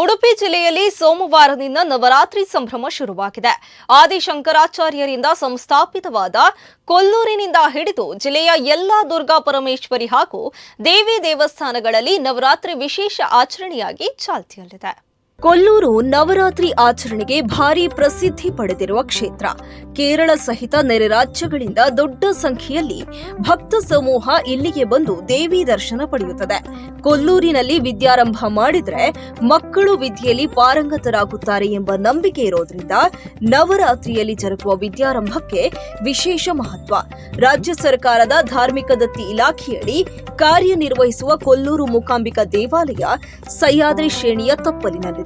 ಉಡುಪಿ ಜಿಲ್ಲೆಯಲ್ಲಿ ಸೋಮವಾರದಿಂದ ನವರಾತ್ರಿ ಸಂಭ್ರಮ ಶುರುವಾಗಿದೆ. ಆದಿಶಂಕರಾಚಾರ್ಯರಿಂದ ಸಂಸ್ಥಾಪಿತವಾದ ಕೊಲ್ಲೂರಿನಿಂದ ಹಿಡಿದು ಜಿಲ್ಲೆಯ ಎಲ್ಲಾ ದುರ್ಗಾ ಪರಮೇಶ್ವರಿ ಹಾಗೂ ದೇವಿ ದೇವಸ್ಥಾನಗಳಲ್ಲಿ ನವರಾತ್ರಿ ವಿಶೇಷ ಆಚರಣೆಯಾಗಿ ಚಾಲ್ತಿಯಲ್ಲಿದೆ. ಕೊಲ್ಲೂರು ನವರಾತ್ರಿ ಆಚರಣೆಗೆ ಭಾರಿ ಪ್ರಸಿದ್ಧಿ ಪಡೆದಿರುವ ಕ್ಷೇತ್ರ. ಕೇರಳ ಸಹಿತ ನೆರೆ ರಾಜ್ಯಗಳಿಂದ ದೊಡ್ಡ ಸಂಖ್ಯೆಯಲ್ಲಿ ಭಕ್ತ ಸಮೂಹ ಇಲ್ಲಿಗೆ ಬಂದು ದೇವಿ ದರ್ಶನ ಪಡೆಯುತ್ತದೆ. ಕೊಲ್ಲೂರಿನಲ್ಲಿ ವಿದ್ಯಾರಂಭ ಮಾಡಿದ್ರೆ ಮಕ್ಕಳು ವಿದ್ಯೆಯಲ್ಲಿ ಪಾರಂಗತರಾಗುತ್ತಾರೆ ಎಂಬ ನಂಬಿಕೆ ಇರೋದ್ರಿಂದ ನವರಾತ್ರಿಯಲ್ಲಿ ಜರುಗುವ ವಿದ್ಯಾರಂಭಕ್ಕೆ ವಿಶೇಷ ಮಹತ್ವ. ರಾಜ್ಯ ಸರ್ಕಾರದ ಧಾರ್ಮಿಕ ದತ್ತಿ ಇಲಾಖೆಯಡಿ ಕಾರ್ಯನಿರ್ವಹಿಸುವ ಕೊಲ್ಲೂರು ಮೂಕಾಂಬಿಕಾ ದೇವಾಲಯ ಸಹ್ಯಾದ್ರಿ ಶ್ರೇಣಿಯ ತಪ್ಪಲಿನಲ್ಲಿದೆ.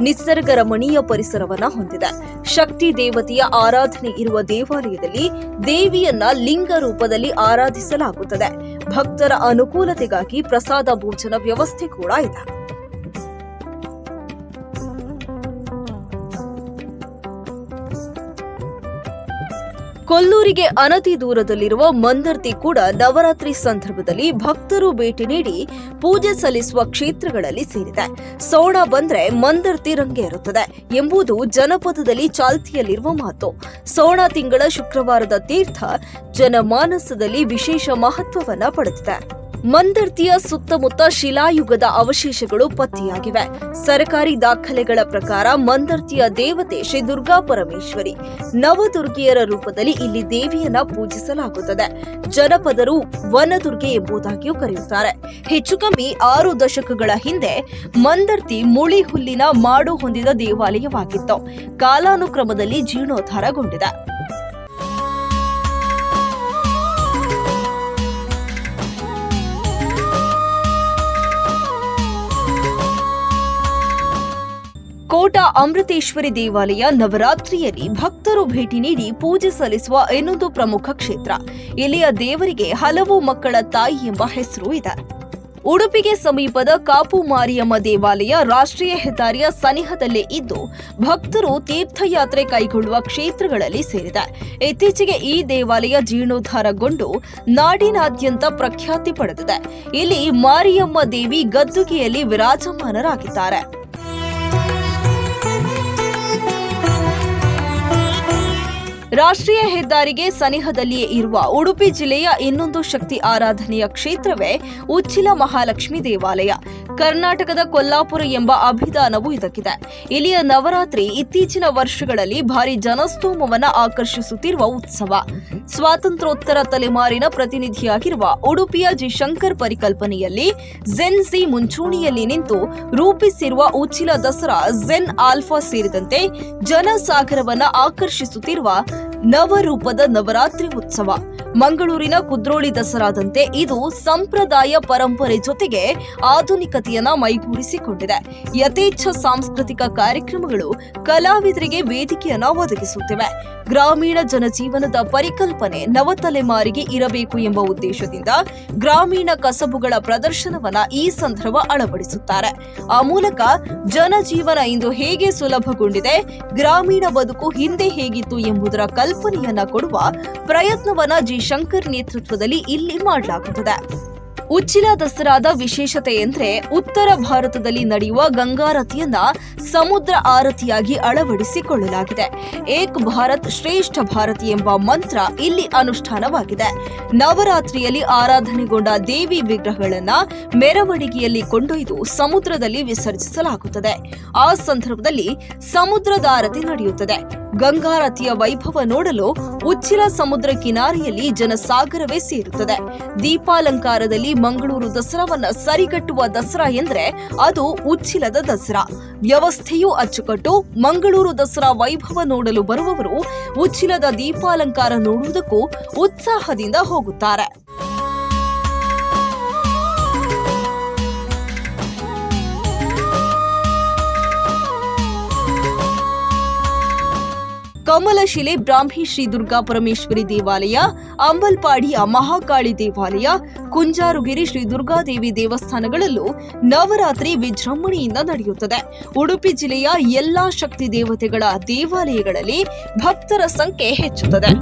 ನಿಸರ್ಗ ರಮಣೀಯ ಪರಿಸರವನ್ನ ಹೊಂದಿದೆ. ಶಕ್ತಿ ದೇವತೆಯ ಆರಾಧನೆ ಇರುವ ದೇವಾಲಯದಲ್ಲಿ ದೇವಿಯನ್ನ ಲಿಂಗ ರೂಪದಲ್ಲಿ ಆರಾಧಿಸಲಾಗುತ್ತದೆ. ಭಕ್ತರ ಅನುಕೂಲತೆಗಾಗಿ ಪ್ರಸಾದ ಭೋಜನ ವ್ಯವಸ್ಥೆ ಕೂಡ ಇದೆ. ಕೊಲ್ಲೂರಿಗೆ ಅನತಿ ದೂರದಲ್ಲಿರುವ ಮಂದರ್ತಿ ಕೂಡ ನವರಾತ್ರಿ ಸಂದರ್ಭದಲ್ಲಿ ಭಕ್ತರು ಭೇಟಿ ನೀಡಿ ಪೂಜೆ ಸಲ್ಲಿಸುವ ಕ್ಷೇತ್ರಗಳಲ್ಲಿ ಸೇರಿದೆ. ಸೋಣ ಬಂದ್ರೆ ಮಂದರ್ತಿ ರಂಗೇರುತ್ತದೆ ಎಂಬುದು ಜನಪದದಲ್ಲಿ ಚಾಲ್ತಿಯಲ್ಲಿರುವ ಮಾತು. ಸೋಣ ತಿಂಗಳ ಶುಕ್ರವಾರದ ತೀರ್ಥ ಜನಮಾನಸದಲ್ಲಿ ವಿಶೇಷ ಮಹತ್ವವನ್ನ ಪಡೆದಿದೆ. ಮಂದರ್ತಿಯ ಸುತ್ತಮುತ್ತ ಶಿಲಾಯುಗದ ಅವಶೇಷಗಳು ಪತ್ತೆಯಾಗಿವೆ. ಸರ್ಕಾರಿ ದಾಖಲೆಗಳ ಪ್ರಕಾರ ಮಂದರ್ತಿಯ ದೇವತೆ ಶ್ರೀ ದುರ್ಗಾ ಪರಮೇಶ್ವರಿ. ನವದುರ್ಗಿಯರ ರೂಪದಲ್ಲಿ ಇಲ್ಲಿ ದೇವಿಯನ್ನ ಪೂಜಿಸಲಾಗುತ್ತದೆ. ಜನಪದರು ವನದುರ್ಗೆ ಎಂಬುದಾಗಿಯೂ ಕರೆಯುತ್ತಾರೆ. ಹೆಚ್ಚು ಕಮ್ಮಿ ಆರು ದಶಕಗಳ ಹಿಂದೆ ಮಂದರ್ತಿ ಮುಳಿ ಹುಲ್ಲಿನ ಮಾಡು ಹೊಂದಿದ ದೇವಾಲಯವಾಗಿತ್ತು. ಕಾಲಾನುಕ್ರಮದಲ್ಲಿ ಜೀರ್ಣೋದ್ಧಾರಗೊಂಡಿದೆ. ಕೋಟ ಅಮೃತೇಶ್ವರಿ ದೇವಾಲಯ ನವರಾತ್ರಿಯಲ್ಲಿ ಭಕ್ತರು ಭೇಟಿ ನೀಡಿ ಪೂಜೆ ಸಲ್ಲಿಸುವ ಇನ್ನೊಂದು ಪ್ರಮುಖ ಕ್ಷೇತ್ರ. ಇಲ್ಲಿಯ ದೇವರಿಗೆ ಹಲವು ಮಕ್ಕಳ ತಾಯಿ ಎಂಬ ಹೆಸರು ಇದೆ. ಉಡುಪಿಗೆ ಸಮೀಪದ ಕಾಪು ಮಾರಿಯಮ್ಮ ದೇವಾಲಯ ರಾಷ್ಟ್ರೀಯ ಹೆದ್ದಾರಿಯ ಸನಿಹದಲ್ಲೇ ಇದ್ದು, ಭಕ್ತರು ತೀರ್ಥಯಾತ್ರೆ ಕೈಗೊಳ್ಳುವ ಕ್ಷೇತ್ರಗಳಲ್ಲಿ ಸೇರಿದೆ. ಇತ್ತೀಚೆಗೆ ಈ ದೇವಾಲಯ ಜೀರ್ಣೋದ್ಧಾರಗೊಂಡು ನಾಡಿನಾದ್ಯಂತ ಪ್ರಖ್ಯಾತಿ ಪಡೆದಿದೆ. ಇಲ್ಲಿ ಮಾರಿಯಮ್ಮ ದೇವಿ ಗದ್ದುಗೆಯಲ್ಲಿ ವಿರಾಜಮಾನರಾಗಿದ್ದಾರೆ. ರಾಷ್ಟ್ರೀಯ ಹೆದ್ದಾರಿಗೆ ಸನಿಹದಲ್ಲಿಯೇ ಇರುವ ಉಡುಪಿ ಜಿಲ್ಲೆಯ ಇನ್ನೊಂದು ಶಕ್ತಿ ಆರಾಧನೆಯ ಕ್ಷೇತ್ರವೇ ಉಚ್ಚಿಲ ಮಹಾಲಕ್ಷ್ಮಿ ದೇವಾಲಯ. ಕರ್ನಾಟಕದ ಕೊಲ್ಲಾಪುರ ಎಂಬ ಅಭಿದಾನವು ಇದಕ್ಕಿದೆ. ಇಲ್ಲಿಯ ನವರಾತ್ರಿ ಇತ್ತೀಚಿನ ವರ್ಷಗಳಲ್ಲಿ ಭಾರಿ ಜನಸ್ತೋಮವನ್ನು ಆಕರ್ಷಿಸುತ್ತಿರುವ ಉತ್ಸವ. ಸ್ವಾತಂತ್ರ್ಯೋತ್ತರ ತಲೆಮಾರಿನ ಪ್ರತಿನಿಧಿಯಾಗಿರುವ ಉಡುಪಿಯ ಜಿ. ಶಂಕರ್ ಪರಿಕಲ್ಪನೆಯಲ್ಲಿ ಝೆನ್ ಸಿ ಮುಂಚೂಣಿಯಲ್ಲಿ ನಿಂತು ರೂಪಿಸಿರುವ ಉಚ್ಚಿಲ ದಸರಾ ಝೆನ್ ಆಲ್ಫಾ ಸೇರಿದಂತೆ ಜನಸಾಗರವನ್ನು ಆಕರ್ಷಿಸುತ್ತಿರುವ ನವರೂಪದ ನವರಾತ್ರಿ ಉತ್ಸವ. ಮಂಗಳೂರಿನ ಕುದ್ರೋಳಿ ದಸರಾದಂತೆ ಇದು ಸಂಪ್ರದಾಯ ಪರಂಪರೆ ಜೊತೆಗೆ ಆಧುನಿಕತೆಯನ್ನ ಮೈಗೂಡಿಸಿಕೊಂಡಿದೆ. ಯಥೇಚ್ಛ ಸಾಂಸ್ಕೃತಿಕ ಕಾರ್ಯಕ್ರಮಗಳು ಕಲಾವಿದರಿಗೆ ವೇದಿಕೆಯನ್ನ ಒದಗಿಸುತ್ತಿವೆ. ಗ್ರಾಮೀಣ ಜನಜೀವನದ ಪರಿಕಲ್ಪನೆ ನವತಲೆಮಾರಿಗೆ ಇರಬೇಕು ಎಂಬ ಉದ್ದೇಶದಿಂದ ಗ್ರಾಮೀಣ ಕಸಬುಗಳ ಪ್ರದರ್ಶನವನ್ನ ಈ ಸಂದರ್ಭ ಅಳವಡಿಸುತ್ತಾರೆ. ಆ ಮೂಲಕ ಜನಜೀವನ ಇಂದು ಹೇಗೆ ಸುಲಭಗೊಂಡಿದೆ, ಗ್ರಾಮೀಣ ಬದುಕು ಹಿಂದೆ ಹೇಗಿತ್ತು ಎಂಬುದರ ಕಲ್ಪನೆಯನ್ನ ಕೊಡುವ ಪ್ರಯತ್ನವನ್ನ ಜಿ ಶಂಕರ್ ನೇತೃತ್ವದಲ್ಲಿ ಇಲ್ಲಿ ಮಾಡಲಾಗುತ್ತದೆ. ಉಚ್ಚಿಲ ದಸರಾದ ವಿಶೇಷತೆ ಎಂದ್ರೆ ಉತ್ತರ ಭಾರತದಲ್ಲಿ ನಡೆಯುವ ಗಂಗಾರತಿಯನ್ನ ಸಮುದ್ರ ಆರತಿಯಾಗಿ ಅಳವಡಿಸಿಕೊಳ್ಳಲಾಗಿದೆ. ಏಕ್ ಭಾರತ್ ಶ್ರೇಷ್ಠ ಭಾರತಿ ಎಂಬ ಮಂತ್ರ ಇಲ್ಲಿ ಅನುಷ್ಠಾನವಾಗಿದೆ. ನವರಾತ್ರಿಯಲ್ಲಿ ಆರಾಧನೆಗೊಂಡ ದೇವಿ ವಿಗ್ರಹಗಳನ್ನ ಮೆರವಣಿಗೆಯಲ್ಲಿ ಕೊಂಡೊಯ್ದು ಸಮುದ್ರದಲ್ಲಿ ವಿಸರ್ಜಿಸಲಾಗುತ್ತದೆ. ಆ ಸಂದರ್ಭದಲ್ಲಿ ಸಮುದ್ರದ ಆರತಿ ನಡೆಯುತ್ತದೆ. ಗಂಗಾರತಿಯ ವೈಭವ ನೋಡಲು ಉಚ್ಚಿಲ ಸಮುದ್ರ ಕಿನಾರೆಯಲ್ಲಿ ಜನಸಾಗರವೇ ಸೇರುತ್ತದೆ. ದೀಪಾಲಂಕಾರದಲ್ಲಿ ಮಂಗಳೂರು ದಸರಾವನ್ನ ಸರಿಗಟ್ಟುವ ದಸರಾ ಎಂದರೆ ಅದು ಉಚ್ಚಿಲದ ದಸರಾ. ವ್ಯವಸ್ಥೆಯೂ ಅಚ್ಚುಕಟ್ಟು, ಮಂಗಳೂರು ದಸರಾ ವೈಭವ ನೋಡಲು ಬರುವವರು ಉಚ್ಚಿಲದ ದೀಪಾಲಂಕಾರ ನೋಡುವುದಕ್ಕೂ ಉತ್ಸಾಹದಿಂದ ಹೋಗುತ್ತಾರೆ. ಕಮಲಶಿಲೆ ಬ್ರಾಹ್ಮಿ ಶ್ರೀ ದುರ್ಗಾ ಪರಮೇಶ್ವರಿ ದೇವಾಲಯ ಅಂಬಲ್ಪಾಡಿಯ ಮಹಾಕಾಳಿ ದೇವಾಲಯ, ಕುಂಜಾರುಗಿರಿ ಶ್ರೀ ದುರ್ಗಾದೇವಿ ದೇವಸ್ಥಾನಗಳಲ್ಲೂ ನವರಾತ್ರಿ ವಿಜೃಂಭಣೆಯಿಂದ ನಡೆಯುತ್ತದೆ. ಉಡುಪಿ ಜಿಲ್ಲೆಯ ಎಲ್ಲಾ ಶಕ್ತಿ ದೇವತೆಗಳ ದೇವಾಲಯಗಳಲ್ಲಿ ಭಕ್ತರ ಸಂಖ್ಯೆ ಹೆಚ್ಚುತ್ತದೆ.